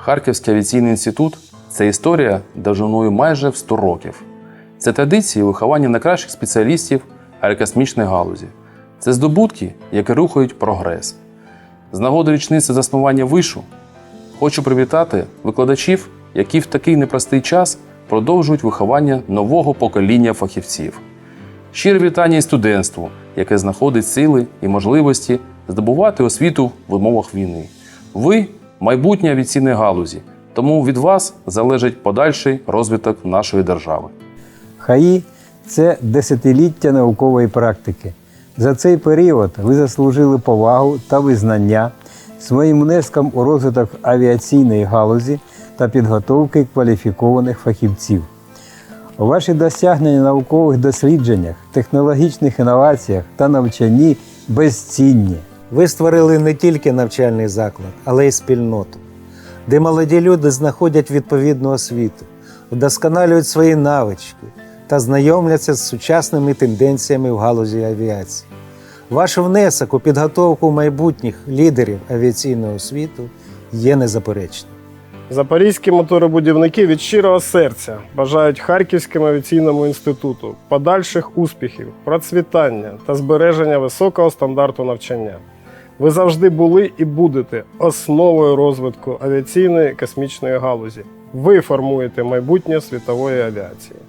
Харківський авіаційний інститут це історія довжиною майже в 100 років. Це традиції виховання найкращих спеціалістів аерокосмічної галузі. Це здобутки, які рухають прогрес. З нагоди річниці заснування вишу хочу привітати викладачів, які в такий непростий час продовжують виховання нового покоління фахівців. Щире вітання і студентству, яке знаходить сили і можливості здобувати освіту в умовах війни. Ви майбутнє авіаційної галузі, тому від вас залежить подальший розвиток нашої держави. ХАІ це десятиліття наукової практики. За цей період ви заслужили повагу та визнання своїм внеском у розвиток авіаційної галузі та підготовки кваліфікованих фахівців. Ваші досягнення наукових дослідженнях, технологічних інноваціях та навчанні безцінні. Ви створили не тільки навчальний заклад, але й спільноту, де молоді люди знаходять відповідну освіту, вдосконалюють свої навички та знайомляться з сучасними тенденціями в галузі авіації. Ваш внесок у підготовку майбутніх лідерів авіаційного світу є незаперечним. Запорізькі моторобудівники від щирого серця бажають Харківському авіаційному інституту подальших успіхів, процвітання та збереження високого стандарту навчання. Ви завжди були і будете основою розвитку авіаційної космічної галузі. Ви формуєте майбутнє світової авіації.